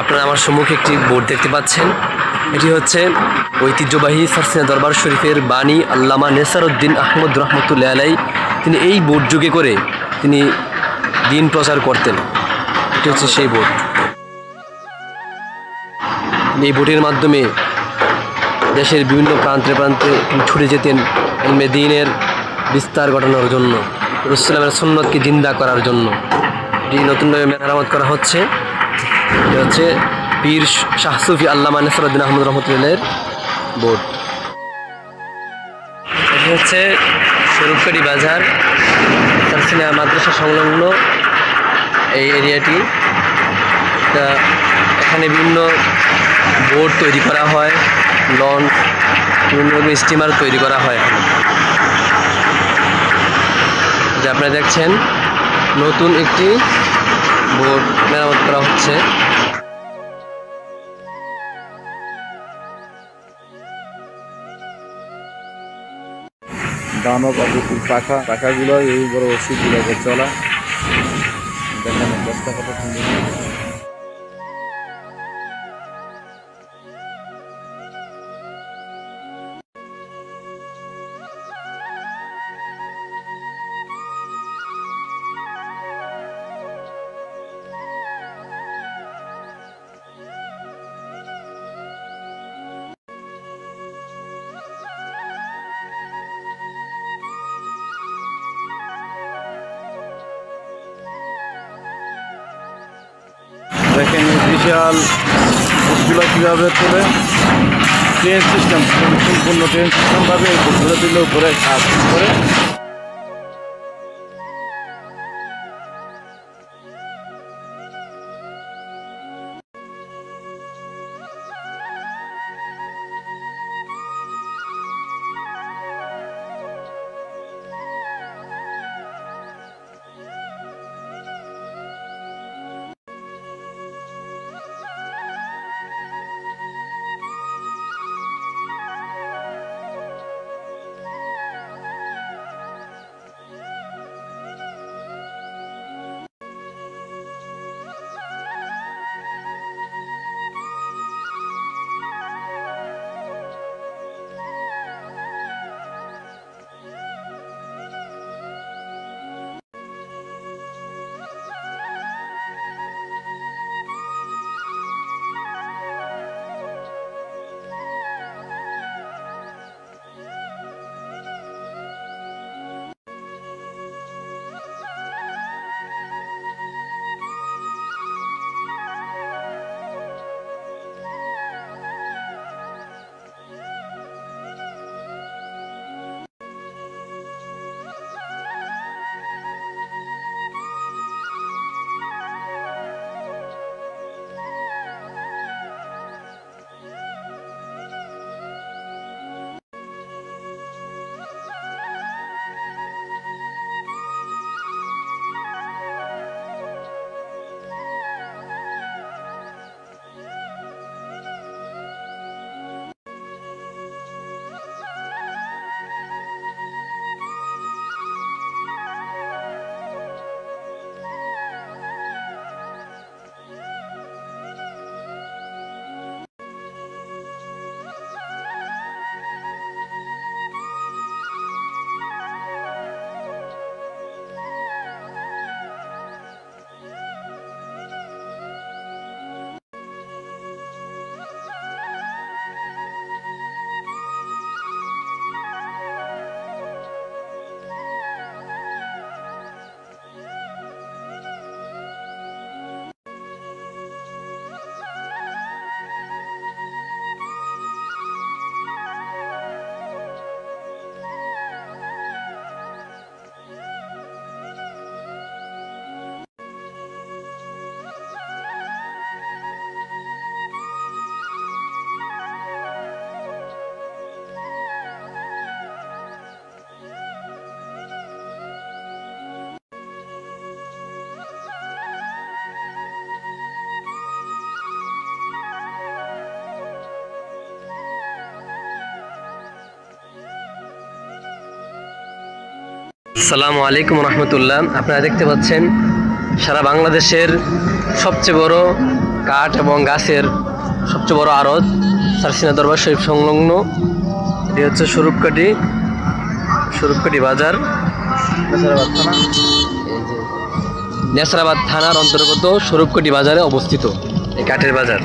আপনারা আমার সম্মুখে একটি বোর্ড দেখতে পাচ্ছেন। এটি হচ্ছে ঐতিহ্যবাহী সারসিনা দরবার শরীফের বাণী আল্লামা নেসারউদ্দিন আহমদ রহমতুল্লাহ আলাই তিনি এই বোর্ড যুগে করে তিনি দিন প্রচার করতেন। এটি হচ্ছে সেই বোর্ড। এই বোর্ডের মাধ্যমে দেশের বিভিন্ন প্রান্তে প্রান্তে ছুটে যেতেন এলমে দিনের বিস্তার ঘটানোর জন্য রসুলামের সুন্নতকে জিন্দা করার জন্য। এটি নতুনভাবে মেরামত করা হচ্ছে। এটি হচ্ছে পীর শাহ সুফি আল্লামা নেসরুদ্দিন আহমদ রহমতুল্লাহের বোর্ড। এটি হচ্ছে স্বরূপকারী বাজার সারসিনা মাদ্রাসা সংলগ্ন এই এরিয়াটি। এখানে বিভিন্ন বোর্ড তৈরি করা হয়, লঞ্চ, বিভিন্ন রকম স্টিমার তৈরি করা হয়। এখানে যে আপনারা দেখছেন, নতুন একটি বোট মেরামত করা হচ্ছে। দানব আবুকুর পাখা পাখাগুলো এই বড় ওষুধগুলোকে চলা। দেখেন চেষ্টা কত সুন্দর। দেখেন বুকগুলো কীভাবে তোলে? ট্রেন সিস্টেম সম্পূর্ণ ট্রেন সিস্টেমভাবে এই বুটগুলো তুলে উপরে কাজ করে। আসসালামু আলাইকুম রহমতুল্লাহ। আপনারা দেখতে পাচ্ছেন, সারা বাংলাদেশের সবচেয়ে বড় কাঠ এবং গাছের সবচেয়ে বড় আড়ত সারসিনা দরবার শরীফ সংলগ্ন। এটি হচ্ছে স্বরূপকাঠি স্বরূপকাঠি বাজার। নেসরাবাদ থানার অন্তর্গত স্বরূপকাঠি বাজারে অবস্থিত এই কাঠের বাজার।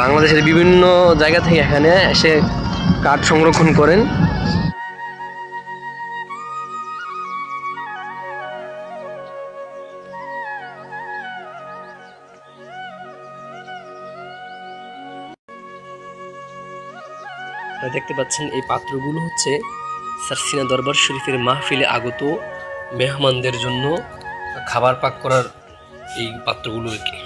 বাংলাদেশের বিভিন্ন জায়গা থেকে এখানে এসে কাঠ সংরক্ষণ করেন। আপনারা দেখতে পাচ্ছেন, এই পাত্রগুলো হচ্ছে সারসিনা দরবার শরীফের মাহফিলে আগত মেহমানদের জন্য খাবার পাক করার এই পাত্রগুলো আর কি।